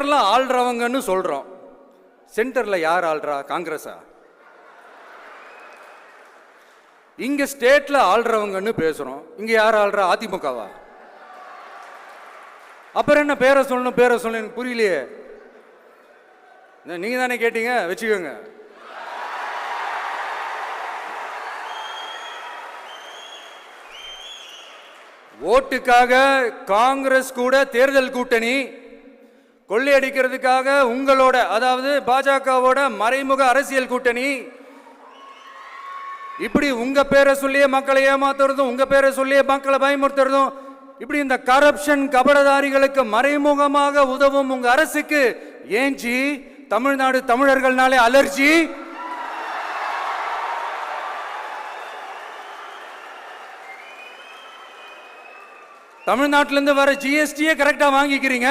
சென்டர்ல ஆள்றவங்கன்னு சொல்றோம். சென்டர்ல யார் ஆள்றா? காங்கிரஸா? இங்க ஸ்டேட்ல ஆள்றவங்கன்னு பேசுறோம். இங்க யார் ஆள்றா? அதிமுகவா? அப்புறம் என்ன பேரை சொல்லணும் பேரை சொல்லணும் எனக்கு புரியலையே. நீங்க தானே கேட்டீங்க? வச்சுக்கோங்க. ஓட்டுக்காக காங்கிரஸ் கூட தேர்தல் கூட்டணி கொள்ளையடிக்கிறதுக்காக உங்களோட அதாவது பாஜகவோட மறைமுக அரசியல் கூட்டணி. இப்படி உங்க பேரை சொல்லியே மக்களை ஏமாத்துறதும் உங்க பேரை சொல்லியே மக்களை பயமுறுத்துறதும் இப்படி இந்த கரப்ஷன் கபடதாரிகளுக்கு மறைமுகமாக உதவும் உங்க அரசுக்கு ஏஞ்சி தமிழ்நாடு தமிழர்கள்னாலே அலர்ஜி. தமிழ்நாட்டிலேருந்து வர ஜிஎஸ்டியே கரெக்டாக வாங்கிக்கிறீங்க.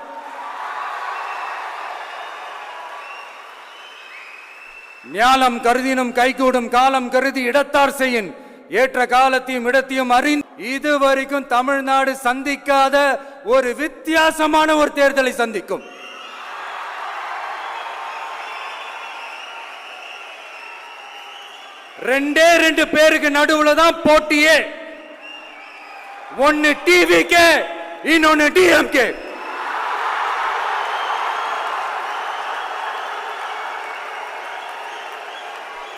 ஞானம் கருதினும் கைகூடும் காலம் கருதி இடத்தார் செய்யின். ஏற்ற காலத்தையும் இடத்தையும் அறிந்து இதுவரைக்கும் தமிழ்நாடு சந்திக்காத ஒரு வித்தியாசமான ஒரு தேர்தலை சந்திக்கும். ரெண்டே ரெண்டு பேருக்கு நடுவுல தான் போட்டியே. ஒன்னு டிவிகே இன்னொன்னு டிஎம்கே